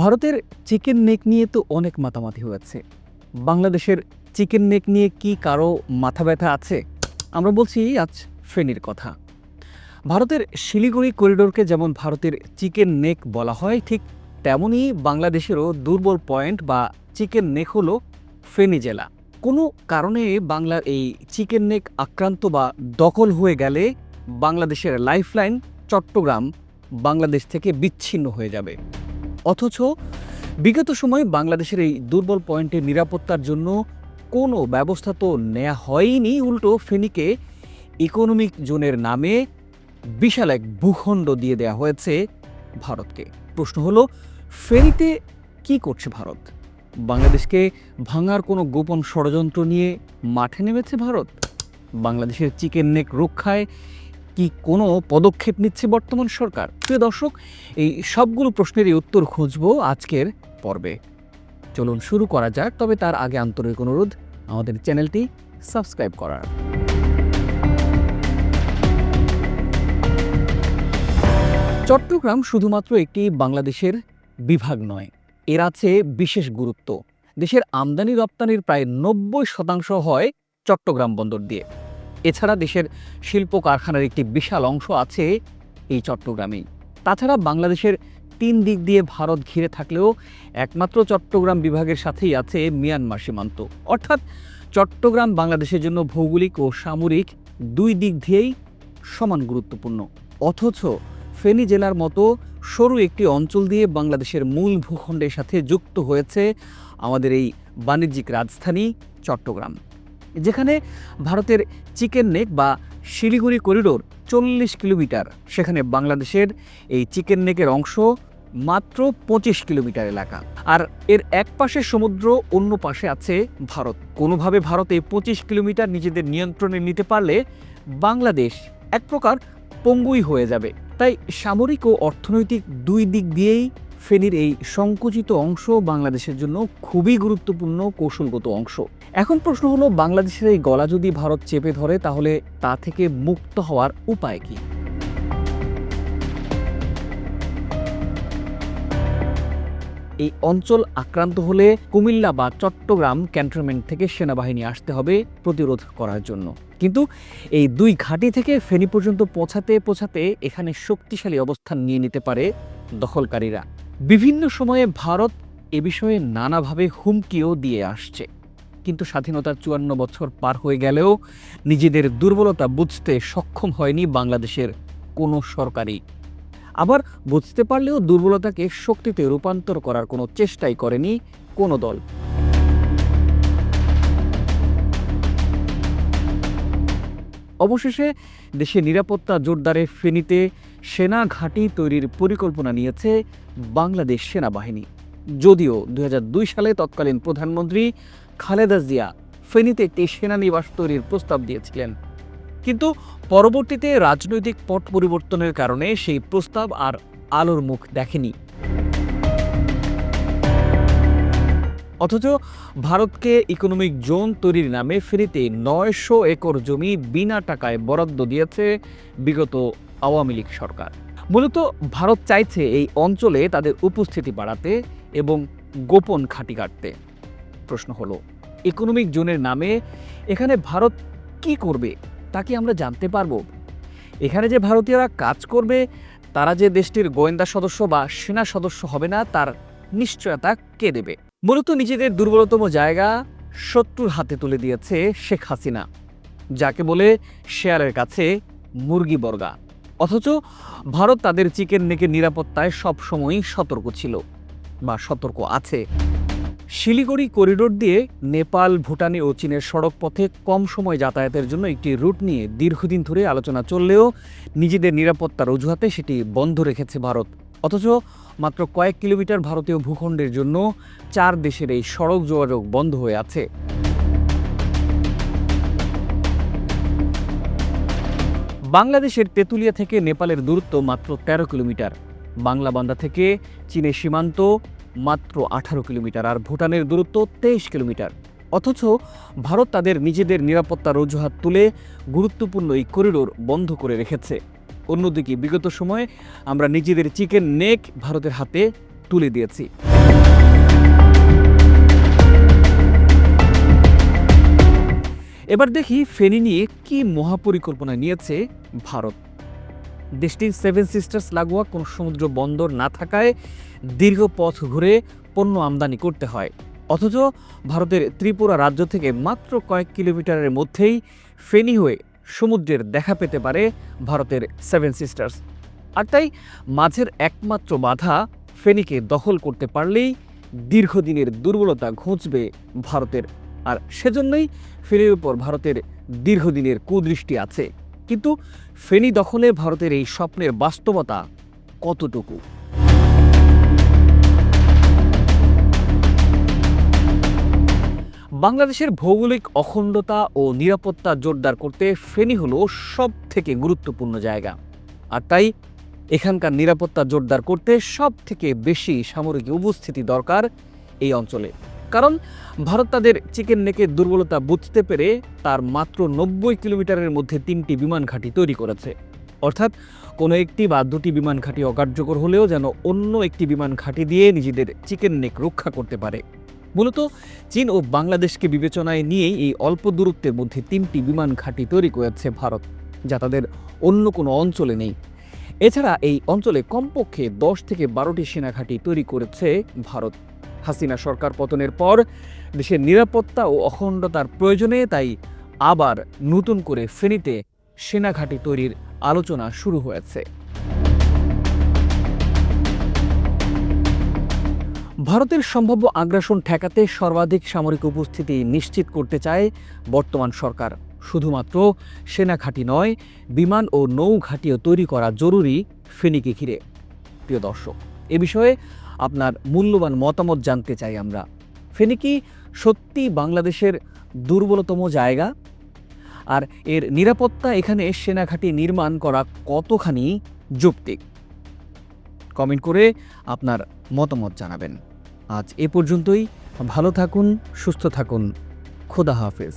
ভারতের chicken neck নিয়ে তো অনেক মাতামাতি হয়েছে। বাংলাদেশের চিকেন নেক নিয়ে কি কারও মাথা ব্যথা আছে? আমরা বলছি আজ ফেনীর কথা। ভারতের শিলিগুড়ি করিডোরকে যেমন ভারতের চিকেন নেক বলা হয়, ঠিক তেমনই বাংলাদেশেরও দুর্বল পয়েন্ট বা চিকেন নেক হলো ফেনী জেলা। কোনো কারণে বাংলার এই চিকেন নেক আক্রান্ত বা দখল হয়ে গেলে বাংলাদেশের লাইফলাইন চট্টগ্রাম বাংলাদেশ থেকে বিচ্ছিন্ন হয়ে যাবে। অথচ বিগত সময়ে বাংলাদেশের এই দুর্বল পয়েন্টের নিরাপত্তার জন্য কোনো ব্যবস্থা তো নেওয়া হয়নি, উল্টো ফেনীকে ইকোনমিক জোনের নামে বিশাল এক ভূখণ্ড দিয়ে দেওয়া হয়েছে ভারতকে। প্রশ্ন হলো, ফেনীতে কি করছে ভারত? বাংলাদেশকে ভাঙার কোনো গোপন ষড়যন্ত্র নিয়ে মাঠে নেমেছে ভারত? বাংলাদেশের চিকেন নেক রক্ষায় কি কোনো পদক্ষেপ নিচ্ছে বর্তমান সরকার? প্রিয় দর্শক, এই সবগুলো প্রশ্নেরই উত্তর খুঁজব আজকের পর্বে। চলুন শুরু করা যাক, তবে তার আগে আন্তরিক অনুরোধ, আমাদের চ্যানেলটি সাবস্ক্রাইব করার। চট্টগ্রাম শুধুমাত্র একটি বাংলাদেশের বিভাগ নয়, এর আছে বিশেষ গুরুত্ব। দেশের আমদানি রপ্তানির প্রায় নব্বই শতাংশ হয় চট্টগ্রাম বন্দর দিয়ে। এছাড়া দেশের শিল্প কারখানার একটি বিশাল অংশ আছে এই চট্টগ্রামেই। তাছাড়া বাংলাদেশের তিন দিক দিয়ে ভারত ঘিরে থাকলেও একমাত্র চট্টগ্রাম বিভাগের সাথেই আছে মিয়ানমার সীমান্ত। অর্থাৎ চট্টগ্রাম বাংলাদেশের জন্য ভৌগোলিক ও সামরিক দুই দিক দিয়েই সমান গুরুত্বপূর্ণ। অথচ ফেনী জেলার মতো সরু একটি অঞ্চল দিয়ে বাংলাদেশের মূল ভূখণ্ডের সাথে যুক্ত হয়েছে আমাদের এই বাণিজ্যিক রাজধানী চট্টগ্রাম। যেখানে ভারতের চিকেন নেক বা শিলিগুড়ি করিডোর চল্লিশ কিলোমিটার। সেখানে বাংলাদেশের এই চিকেন নেকের অংশ মাত্র পঁচিশ কিলোমিটার এলাকা। আর এর এক পাশে সমুদ্র, অন্য পাশে আছে ভারত। কোনোভাবে ভারত এই পঁচিশ কিলোমিটার নিজেদের নিয়ন্ত্রণে নিতে পারলে বাংলাদেশ এক প্রকার পঙ্গুই হয়ে যাবে। তাই সামরিক ও অর্থনৈতিক দুই দিক দিয়েই ফেনীর এই সংকুচিত অংশ বাংলাদেশের জন্য খুবই গুরুত্বপূর্ণ কৌশলগত অংশ। এখন প্রশ্ন হলো, বাংলাদেশের এই গলা যদি ভারত চেপে ধরে, তাহলে তা থেকে মুক্ত হওয়ার উপায় কি? এই অঞ্চল আক্রান্ত হলে কুমিল্লা বা চট্টগ্রাম ক্যান্টনমেন্ট থেকে সেনাবাহিনী আসতে হবে প্রতিরোধ করার জন্য। কিন্তু এই দুই ঘাঁটি থেকে ফেনী পর্যন্ত পৌঁছাতে পৌঁছাতে এখানে শক্তিশালী অবস্থান নিয়ে নিতে পারে দখলকারীরা। বিভিন্ন সময়ে ভারত এ বিষয়ে নানাভাবে হুমকিও দিয়ে আসছে। কিন্তু স্বাধীনতার চুয়ান্ন বছর পার হয়ে গেলেও নিজেদের দুর্বলতা বুঝতে সক্ষম হয়নি বাংলাদেশের কোনো সরকারই। আবার বুঝতে পারলেও দুর্বলতাকে শক্তিতে রূপান্তর করার কোনো চেষ্টাই করেনি কোনো দল। অবশেষে দেশের নিরাপত্তা জোরদারে ফেনীতে সেনা ঘাঁটি তৈরির পরিকল্পনা নিয়েছে বাংলাদেশ সেনাবাহিনী। যদিও দুই হাজার দুই সালে তৎকালীন প্রধানমন্ত্রী খালেদা জিয়া ফেনীতে একটি সেনানিবাস তৈরির প্রস্তাব দিয়েছিলেন। কিন্তু পরবর্তীতে রাজনৈতিক পট পরিবর্তনের কারণে সেই প্রস্তাব আর আলোর মুখ দেখেনি। অথচ ভারতকে ইকোনমিক জোন তৈরির নামে ফেনীতে নয়শো একর জমি বিনা টাকায় বরাদ্দ দিয়েছে বিগত আওয়ামী লীগ সরকার। মূলত ভারত চাইছে এই অঞ্চলে তাদের উপস্থিতি বাড়াতে এবং গোপন খাঁটি কাটতে। প্রশ্ন হলো ইকোনমিক জোনের নামে এখানে ভারত কি করবে তা কি আমরা জানতে পারব? এখানে যে ভারতীয়রা কাজ করবে, তারা যে দেশটির গোয়েন্দা সদস্য বা সেনা সদস্য হবে না, তার নিশ্চয়তা কে দেবে? মূলত নিজেদের দুর্বলতম জায়গা শত্রুর হাতে তুলে দিয়েছে শেখ হাসিনা, যাকে বলে শেয়ারের কাছে মুরগি বর্গা। অথচ ভারত তাদের চিকেন নেকের নিরাপত্তায় সবসময়ই সতর্ক ছিল বা সতর্ক আছে। শিলিগুড়ি করিডোর দিয়ে নেপাল, ভুটানে ও চীনের সড়ক পথে কম সময় যাতায়াতের জন্য একটি রুট নিয়ে দীর্ঘদিন ধরে আলোচনা চললেও নিজেদের নিরাপত্তার অজুহাতে সেটি বন্ধ রেখেছে ভারত। অথচ মাত্র কয়েক কিলোমিটার ভারতীয় ভূখণ্ডের জন্য চার দেশের এই সড়ক যোগাযোগ বন্ধ হয়ে আছে। বাংলাদেশের তেঁতুলিয়া থেকে নেপালের দূরত্ব মাত্র তেরো কিলোমিটার। বাংলাবান্ধা থেকে চীনের সীমান্ত মাত্র আঠারো কিলোমিটার আর ভুটানের দূরত্ব তেইশ কিলোমিটার। অথচ ভারত তাদের নিজেদের নিরাপত্তার অজুহাত তুলে গুরুত্বপূর্ণ এই করিডোর বন্ধ করে রেখেছে। অন্যদিকে বিগত সময়ে আমরা নিজেদের চিকেন নেক ভারতের হাতে তুলে দিয়েছি। এবার দেখি ফেনী নিয়ে কি মহাপরিকল্পনা নিয়েছে ভারত। দেশটির সেভেন সিস্টার্স লাগোয়া কোনো সমুদ্র বন্দর না থাকায় দীর্ঘ পথ ঘুরে পণ্য আমদানি করতে হয়। অথচ ভারতের ত্রিপুরা রাজ্য থেকে মাত্র কয়েক কিলোমিটারের মধ্যেই ফেনী হয়ে সমুদ্রের দেখা পেতে পারে ভারতের সেভেন সিস্টার্স আর তাই মাঝের একমাত্র বাধা ফেনীকে দখল করতে পারলেই দীর্ঘদিনের দুর্বলতা ঘুঁচবে ভারতের। আর সেজন্যই ফেনীর উপর ভারতের দীর্ঘদিনের কুদৃষ্টি আছে। কিন্তু ফেনী দখলে ভারতের এই স্বপ্নের বাস্তবতা কতটুকু? বাংলাদেশের ভৌগোলিক অখণ্ডতা ও নিরাপত্তা জোরদার করতে ফেনী হলো সব থেকে গুরুত্বপূর্ণ জায়গা। আর তাই এখানকার নিরাপত্তা জোরদার করতে সব থেকে বেশি সামরিক উপস্থিতি দরকার এই অঞ্চলে। কারণ ভারত তাদের চিকেন নেকের দুর্বলতা বুঝতে পেরে তার মাত্র নব্বই কিলোমিটারের মধ্যে তিনটি বিমান ঘাঁটি তৈরি করেছে। অর্থাৎ কোনো একটি বা দুটি বিমান ঘাঁটি অকার্যকর হলেও যেন অন্য একটি বিমান ঘাঁটি দিয়ে নিজেদের চিকেন নেক রক্ষা করতে পারে। মূলত চীন ও বাংলাদেশকে বিবেচনায় নিয়েই এই অল্প দূরত্বের মধ্যে তিনটি বিমান ঘাঁটি তৈরি করেছে ভারত, যা তাদের অন্য কোনো অঞ্চলে নেই। এছাড়া এই অঞ্চলে কমপক্ষে দশ থেকে বারোটি সেনা ঘাঁটি তৈরি করেছে ভারত। হাসিনা সরকার পতনের পর দেশের নিরাপত্তা ও অখণ্ডতার প্রয়োজনে তাই আবার নতুন করে ফেনীতে সেনা ঘাঁটি তৈরির আলোচনা শুরু হয়েছে। ভারতের সম্ভাব্য আগ্রাসন ঠেকাতে সর্বাধিক সামরিক উপস্থিতি নিশ্চিত করতে চায় বর্তমান সরকার। শুধুমাত্র সেনা ঘাঁটি নয়, বিমান ও নৌ ঘাঁটিও তৈরি করা জরুরি ফেনীকে ঘিরে। প্রিয় দর্শক, এ বিষয়ে আপনার মূল্যবান মতামত জানতে চাই আমরা। ফেনী কি সত্যি বাংলাদেশের দুর্বলতম জায়গা? আর এর নিরাপত্তা এখানে সেনাঘাঁটি নির্মাণ করা কতখানি যৌক্তিক? কমেন্ট করে আপনার মতামত জানাবেন। আজ এ পর্যন্তই। ভালো থাকুন, সুস্থ থাকুন। খোদা হাফেজ।